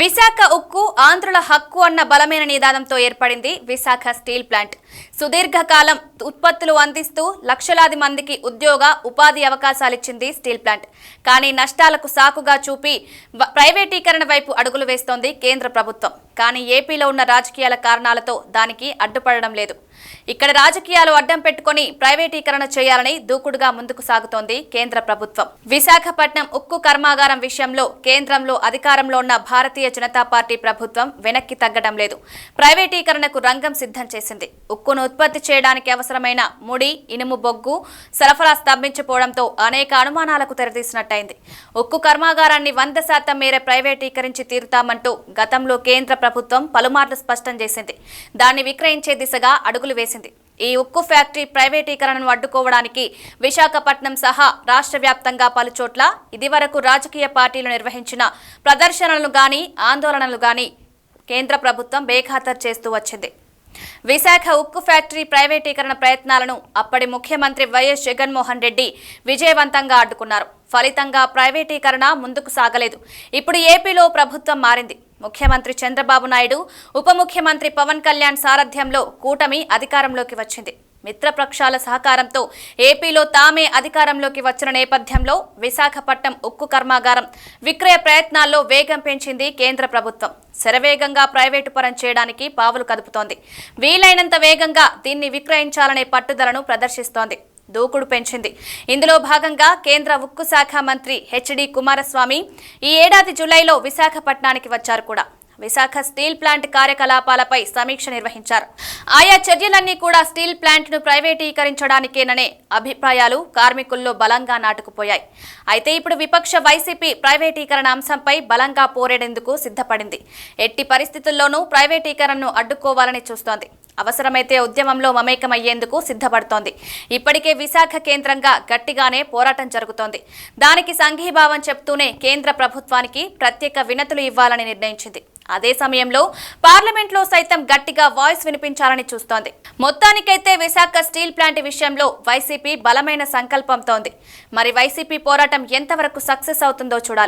విశాఖ ఉక్కు ఆంధ్రుల హక్కు అన్న బలమైన నిదానంతో ఏర్పడింది విశాఖ స్టీల్ ప్లాంట్. సుదీర్ఘకాలం ఉత్పత్తులు అందిస్తూ లక్షలాది మందికి ఉద్యోగ ఉపాధి అవకాశాలిచ్చింది స్టీల్ ప్లాంట్. కానీ నష్టాలకు సాకుగా చూపి ప్రైవేటీకరణ వైపు అడుగులు వేస్తోంది కేంద్ర ప్రభుత్వం. కానీ ఏపీలో ఉన్న రాజకీయాల కారణాలతో దానికి అడ్డుపడడం లేదు. ఇక్కడ రాజకీయాలు అడ్డం పెట్టుకొని ప్రైవేటీకరణ చేయాలని దూకుడుగా ముందుకు సాగుతోంది కేంద్ర ప్రభుత్వం. విశాఖపట్నం ఉక్కు కర్మాగారం విషయంలో కేంద్రంలో అధికారంలో ఉన్న భారతీయ జనతా పార్టీ ప్రభుత్వం వెనక్కి తగ్గడం లేదు. ప్రైవేటీకరణకు రంగం సిద్ధం చేసింది. ఉక్కును ఉత్పత్తి చేయడానికి అవసరమైన ముడి ఇనుము బొగ్గు సరఫరా స్తంభించిపోవడంతో అనేక అనుమానాలకు తెరదీసినట్టయింది ఉక్కు కర్మాగారాన్ని వంద శాతం మేర ప్రైవేటీకరించి తీరుతామంటూ గతంలో కేంద్ర ప్రభుత్వం పలుమార్లు స్పష్టం చేసింది. దాన్ని విక్రయించే దిశగా అడుగులు వేసింది. ఈ ఉక్కు ఫ్యాక్టరీ ప్రైవేటీకరణను అడ్డుకోవడానికి విశాఖపట్నం సహా రాష్ట్ర వ్యాప్తంగా పలుచోట్ల ఇదివరకు రాజకీయ పార్టీలు నిర్వహించిన ప్రదర్శనలు గాని ఆందోళనలు గాని కేంద్ర ప్రభుత్వం బేఖాతరు చేస్తూ వచ్చింది. విశాఖ ఉక్కు ఫ్యాక్టరీ ప్రైవేటీకరణ ప్రయత్నాలను అప్పటి ముఖ్యమంత్రి వైఎస్ జగన్మోహన్ రెడ్డి విజయవంతంగా అడ్డుకున్నారు. ఫలితంగా ప్రైవేటీకరణ ముందుకు సాగలేదు. ఇప్పుడు ఏపీలో ప్రభుత్వం మారింది. ముఖ్యమంత్రి చంద్రబాబు నాయుడు ఉప ముఖ్యమంత్రి పవన్ కళ్యాణ్ సారథ్యంలో కూటమి అధికారంలోకి వచ్చింది. మిత్రపక్షాల సహకారంతో ఏపీలో తామే అధికారంలోకి వచ్చిన నేపథ్యంలో విశాఖపట్నం ఉక్కు కర్మాగారం విక్రయ ప్రయత్నాల్లో వేగం పెంచింది కేంద్ర ప్రభుత్వం. శరవేగంగా ప్రైవేటు పరం చేయడానికి పావులు కదుపుతోంది. వీలైనంత వేగంగా దీన్ని విక్రయించాలనే పట్టుదలను ప్రదర్శిస్తోంది. దూకుడు పెంచింది. ఇందులో భాగంగా కేంద్ర ఉక్కు శాఖ మంత్రి హెచ్డి కుమారస్వామి ఈ ఏడాది జూలైలో విశాఖపట్నానికి వచ్చారు కూడా. విశాఖ స్టీల్ ప్లాంట్ కార్యకలాపాలపై సమీక్ష నిర్వహించారు. ఆయా చర్యలన్నీ కూడా స్టీల్ ప్లాంట్ను ప్రైవేటీకరించడానికేననే అభిప్రాయాలు కార్మికుల్లో బలంగా నాటుకుపోయాయి. అయితే ఇప్పుడు విపక్ష వైసీపీ ప్రైవేటీకరణ అంశంపై బలంగా పోరేడేందుకు సిద్ధపడింది. ఎట్టి పరిస్థితుల్లోనూ ప్రైవేటీకరణను అడ్డుకోవాలని చూస్తోంది. అవసరమైతే ఉద్యమంలో మమేకమయ్యేందుకు సిద్ధపడుతోంది. ఇప్పటికే విశాఖ కేంద్రంగా గట్టిగానే పోరాటం జరుగుతోంది. దానికి సంఘీభావం చెప్తూనే కేంద్ర ప్రభుత్వానికి ప్రత్యేక వినతులు ఇవ్వాలని నిర్ణయించింది. అదే సమయంలో పార్లమెంట్లో సైతం గట్టిగా వాయిస్ వినిపించాలని చూస్తోంది. మొత్తానికైతే విశాఖ స్టీల్ ప్లాంట్ విషయంలో వైసీపీ బలమైన సంకల్పంతోంది. మరి వైసీపీ పోరాటం ఎంతవరకు సక్సెస్ అవుతుందో చూడాలి.